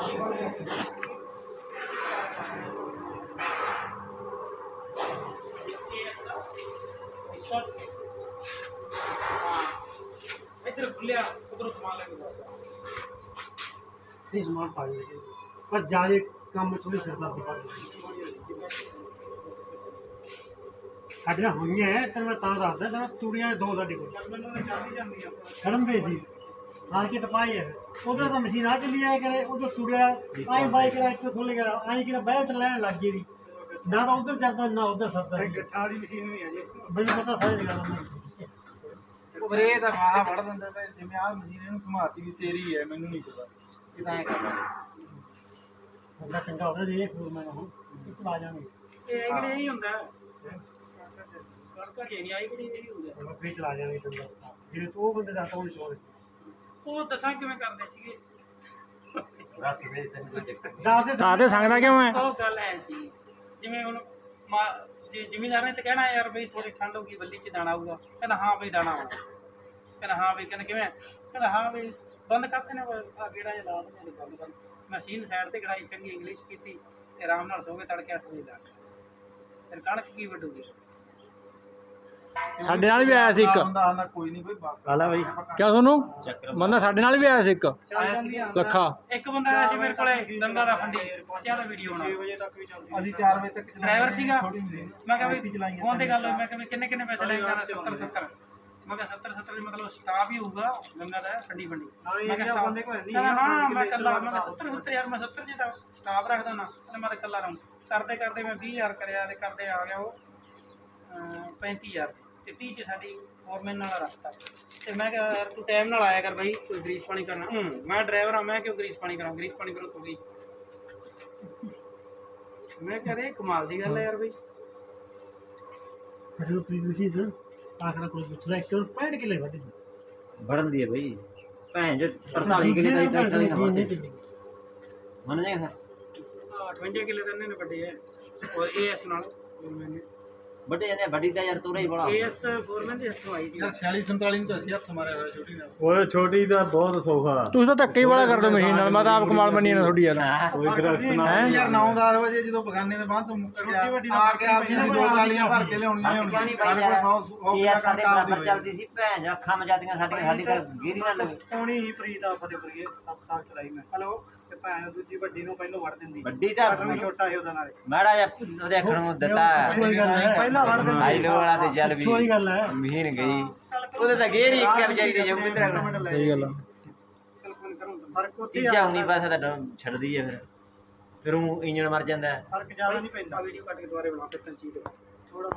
ਇਸ ਵਾਰ ਹਾਂ ਇੱਧਰ ਖੁੱਲਿਆ ਉਧਰੋਂ ਸਮਾਨ ਲੈ ਕੇ ਜਾਓ ਨਹੀਂ ਸਮਾਨ ਪਾ ਦੇ ਪਰ ਜਾਏ ਕੰਮ ਥੋੜੀ ਸਰਦਾਰ ਪਾ ਸਾਡੀਆਂ ਹੋਈਆਂ ਐ ਤੈਨੂੰ ਮੈਂ ਤਾਂ ਦੱਸਦਾ ਤੈਨੂੰ ਤੂੜੀਆਂ ਦੋ ਸਾਡੇ ਕੋਲ ਮੈਨੂੰ ਤਾਂ ਚੱਲਦੀ ਜਾਂਦੀ ਆ ਖੜਮ ਭੇਜੀ ਹੈ। ਉਧਰ ਤਾਂ ਮਸ਼ੀਨ ਆ ਚੱਲੀ ਆਇਆ ਕਰੇ ਉਧਰ ਤੂੜਿਆ ਆਈ ਬਾਈਕ ਦਾ ਇੱਥੇ ਖੁੱਲ ਗਿਆ ਆਈ ਕਿ ਬਹਿ ਤੇ ਲੈਣ ਲੱਗ ਗਈ ਦੀ ਨਾ ਤਾਂ ਉਧਰ ਚੱਲਦਾ ਨਾ ਉਧਰ ਸਰਦਾ ਗੱਠਾਂ ਵਾਲੀ ਮਸ਼ੀਨ ਵੀ ਹੈ ਜੀ। ਮੈਨੂੰ ਪਤਾ ਸਾਰੀ ਜਗ੍ਹਾ ਦਾ ਪਰ ਇਹ ਤਾਂ ਮਾਹ ਵੜ ਦਿੰਦਾ ਤੇ ਜਿਵੇਂ ਆਹ ਮਸ਼ੀਨ ਇਹਨੂੰ ਸਮਾਰਤੀ ਵੀ ਤੇਰੀ ਹੈ ਮੈਨੂੰ ਨਹੀਂ ਪਤਾ। ਇਹ ਤਾਂ ਐ ਕਰਦਾ। ਬੰਦਾ ਚੰਗਾ ਹੋਵੇ ਜੇ ਫੂਰ ਮੈਂ ਹੁਣ ਇੱਥੇ ਆ ਜਾਣਗੇ ਇਹ ਕਿਹੜੇ ਹੀ ਹੁੰਦਾ? ਕੜਕਾ ਜੇ ਨਹੀਂ ਆਈ ਕਿਹੜੀ ਇਹ ਹੁੰਦਾ। ਫੇਰ ਚਲਾ ਜਾਣਗੇ ਚੰਗਾ। ਜਿਹੜੇ ਤੋਂ ਉਹ ਬੰਦੇ ਦਾ ਤਾਂ ਉਹ ਚੋਰ ਉਹ ਦੱਸਾਂ ਕਿਵੇਂ ਕਰਦੇ ਸੀਗੇ? ਦਾਦੇ ਦਾਦੇ ਸੰਗਦਾ ਕਿਉਂ ਹੈ ਉਹ ਗੱਲ ਐ ਸੀ ਜਿਵੇਂ ਹੁਣ ਮਾ- ਜੇ ਜ਼ਿਮੀਂਦਾਰ ਨੇ ਤਾਂ ਕਹਿਣਾ ਯਾਰ ਬਈ ਥੋੜੀ ਠੰਡ ਹੋਊਗੀ ਬੱਲੀ ਚ ਦਾਣਾ ਆਊਗਾ ਕਹਿੰਦਾ ਹਾਂ ਬਈ ਦਾਣਾ ਆਉਣਾ ਕਹਿੰਦਾ ਹਾਂ ਬਈ ਕਹਿੰਦਾ ਕਿਵੇਂ? ਕਹਿੰਦਾ ਹਾਂ ਬਈ ਬੰਦ ਕਰਦੇ ਨੇ ਆ ਗੇੜਾ ਜਿਹਾ ਲਾ ਦਿੰਦੇ ਨੇ ਬੰਦ ਕਰ। ਮਸ਼ੀਨ ਸਾਈਡ ਤੇ ਕਢਾਈ ਚੰਗੀ ਇੰਗਲਿਸ਼ ਕੀਤੀ ਤੇ ਆਰਾਮ ਨਾਲ ਸੋਗੇ ਤੜਕੇ 8 ਵਜੇ ਤੱਕ ਫਿਰ ਕਣਕ ਕੀ ਵੱਢੂਗੀ? ਸਾਡੇ ਨਾਲ ਵੀ ਆਇਆ ਸੀ ਇੱਕ। ਬੰਦਾ ਆਂਦਾ ਕੋਈ ਨਹੀਂ ਕੋਈ ਬਸ। ਹਾਲਾ ਬਾਈ। ਕਿਆ ਤੁਹਾਨੂੰ ਮੰਨਾ ਸਾਡੇ ਨਾਲ ਵੀ ਆਇਆ ਸੀ ਇੱਕ। ਲੱਖਾ। ਇੱਕ ਬੰਦਾ ਆਇਆ ਸੀ ਮੇਰੇ ਕੋਲੇ ਦੰਗਾ ਦਾ ਫੰਡੀ। ਚਾਹ ਵੀਡੀਓ ਬਣਾ। ਵਜੇ ਤੱਕ ਵੀ ਚੱਲਦੀ ਅਸੀਂ 4 ਵਜੇ ਤੱਕ ਡਰਾਈਵਰ ਸੀਗਾ। ਮੈਂ ਕਿਹਾ ਵੀ ਫੋਨ ਤੇ ਗੱਲ ਹੋਈ ਮੈਂ ਕਿਹਾ ਵੀ ਕਿੰਨੇ ਕਿੰਨੇ ਪੈਸੇ ਲਏ ਕਹਿੰਦਾ 70 70 ਮੈਂ ਕਿਹਾ 70 70 ਦੀ ਮਤਲਬ ਸਟਾਫ ਹੀ ਹੋਊਗਾ ਗੰਗਾ ਦਾ ਠੰਡੀ ਫੰਡੀ। ਮੈਂ ਕਿਹਾ ਬੰਦੇ ਕੋਲ ਨਹੀਂ ਕਹਿੰਦਾ ਨਾ ਮੈਂ ਕੱਲਾ ਮੈਂ ਕਿਹਾ 70 70 ਯਾਰ ਮੈਂ 70 ਜੇ ਤਾਂ ਸਟਾਫ ਰੱਖਦਾ ਨਾ ਮੈਂ ਤਾਂ ਕੱਲਾ ਰਹੂੰ। ਕਰਦੇ ਕਰਦੇ ਮੈਂ 20000 ਕਰਿਆ ਤੇ ਕਰਦੇ ਆ ਗਿਆ ਉਹ ਅਹ 35000 ਤੇ 30 ਚ ਸਾਡੀ ਫੋਰਮੈਨ ਨਾਲ ਰੱਖਤਾ ਤੇ ਮੈਂ ਕਿਹਾ ਯਾਰ ਤੂੰ ਟਾਈਮ ਨਾਲ ਆਇਆ ਕਰ ਬਾਈ ਕੋਈ ਗਰੀਸ ਪਾਣੀ ਕਰਨਾ। ਹੂੰ ਮੈਂ ਡਰਾਈਵਰ ਆ ਮੈਂ ਕਿਉਂ ਗਰੀਸ ਪਾਣੀ ਕਰਾਂ? ਗਰੀਸ ਪਾਣੀ ਕਰੋ ਤੂੰ ਵੀ ਮੈਂ ਕਿਹਾ ਰੇ ਕਮਾਲ ਦੀ ਗੱਲ ਹੈ ਯਾਰ ਬਈ। ਜਦੋਂ ਪ੍ਰੀਵਿਊ ਸੀ ਨਾ ਆਖਰਾ ਕੋਈ ਪੁੱਛਦਾ ਇੱਕ 65 ਕਿਲੇ ਵੱਢੀ ਵੜਨ ਦੀ ਹੈ ਬਈ। ਭੈਣ ਜੋ 48 ਕਿਲੇ ਦਾ ਟਰੈਕਟਰ ਨਹੀਂ ਖੜਦੇ ਮੰਨ ਜਾਏਗਾ ਸਰ? 58 ਕਿਲੇ ਤਾਂ ਇਹਨੇ ਨੇ ਵੱਡੇ ਹੈ ਔਰ ਏਐਸ ਨਾਲ। ਮੈਨੇ ਵੱਡੇ ਜਾਂਦੇ ਵੱਡੀ ਦਾ ਯਾਰ ਤੋਰਾ ਹੀ ਬੜਾ ਏਐਸ ਫੋਰਮੈਨ ਦੇ ਹੱਥੋਂ ਆਈ ਸੀ। ਯਾਰ 46 47 ਨੂੰ ਤਾਂ ਅਸੀਂ ਹੱਥ ਮਾਰਿਆ ਹੋਇਆ ਛੋਟੀ ਨਾਲ। ਓਏ ਛੋਟੀ ਦਾ ਬਹੁਤ ਸੌਖਾ ਤੁਸੀਂ ਤਾਂ ਧੱਕੇ ਹੀ ਵਾਲਾ ਕਰਦੇ ਮਸ਼ੀਨ ਨਾਲ ਮੈਂ ਤਾਂ ਆਪ ਕਮਾਲ ਮੰਨੀ ਨਾ ਤੁਹਾਡੀ ਯਾਰ। ਕੋਈ ਦਰਖਤ ਨਾ ਯਾਰ। 9 10 ਵਜੇ ਜਦੋਂ ਬਗਾਨੇ ਦੇ ਬਾਅਦ ਤੋਂ ਮੁੱਕ ਗਿਆ। ਆ ਕੇ ਆਪ ਜੀ ਦੋ ਟਰਾਲੀਆਂ ਭਰ ਕੇ ਲਿਆਉਣੀਆਂ ਕਿਉਂ ਹੁਣ ਨਹੀਂ ਸਾਡੇ ਕੋਲ 100 ਇਹ ਯਾਰ ਸਾਡੇ ਬਰਾਬਰ। ਚੱਲਦੀ ਸੀ ਭੈਣ ਜੋ ਅੱਖਾਂ ਮਜਾਦੀਆਂ ਸਾਡੀਆਂ ਸਾਡੀ ਤਾਂ ਗੀਰੀ ਨਾ ਲਵੇ ਪੌਣੀ ਹੀ ਪ੍ਰੀਤ ਆ ਫਤਿਹਪੁਰੀਏ 7 ਸਾਲ ਚਲਾਈ ਮੈਂ। ਹਲੋ? ਤੇ ਭੈਣ ਦੂਜੀ ਵੱਡੀ ਨੂੰ ਪਹਿਲਾਂ ਵੜ ਦਿੰਦੀ। ਵੱਡੀ ਤਾਂ ਸਾਡਾ ਵੀ ਛੋਟਾ ਸੀ ਉਹਦਾ ਨਾਲੇ। ਮਾੜਾ ਜਿਹਾ ਉਹਦੇ ਅੱਖਰ ਨੂੰ ਦਿੱਤਾ। ਕੋਈ ਗੱਲ ਨਹੀਂ। ਪਹਿਲਾਂ ਵੜ ਦਿੰਦੀ। ਆਈ ਲੋ ਵਾਲਾ ਤੇ ਚੱਲ ਵੀ। ਕੋਈ ਗੱਲ ਹੈ। ਮਹੀਨ ਗਈ। ਉਹਦੇ ਤਾਂ ਗੇਰ ਹੀ ਇੱਕ ਵਿਚਾਰੀ ਤੇ ਜੰਮੀ ਤਰ੍ਹਾਂ ਸਹੀ ਗੱਲ ਫ਼ਰਕ ਉੱਥੇ ਹੁਣੀ ਪਾਸਾ ਤਾਂ ਛੱਡਦੀ ਹੈ ਫਿਰ। ਫਿਰ ਉਹ ਇੰਜਣ ਮਰ ਜਾਂਦਾ। ਹੈ। ਫ਼ਰਕ ਜ਼ਿਆਦਾ ਨਹੀਂ ਪੈਂਦਾ। ਵੀਡੀਓ ਕੱਟ ਕੇ ਦੁਬਾਰੇ ਬਣਾ ਕੇ ਤਨਚੀਤ ਥੋੜਾ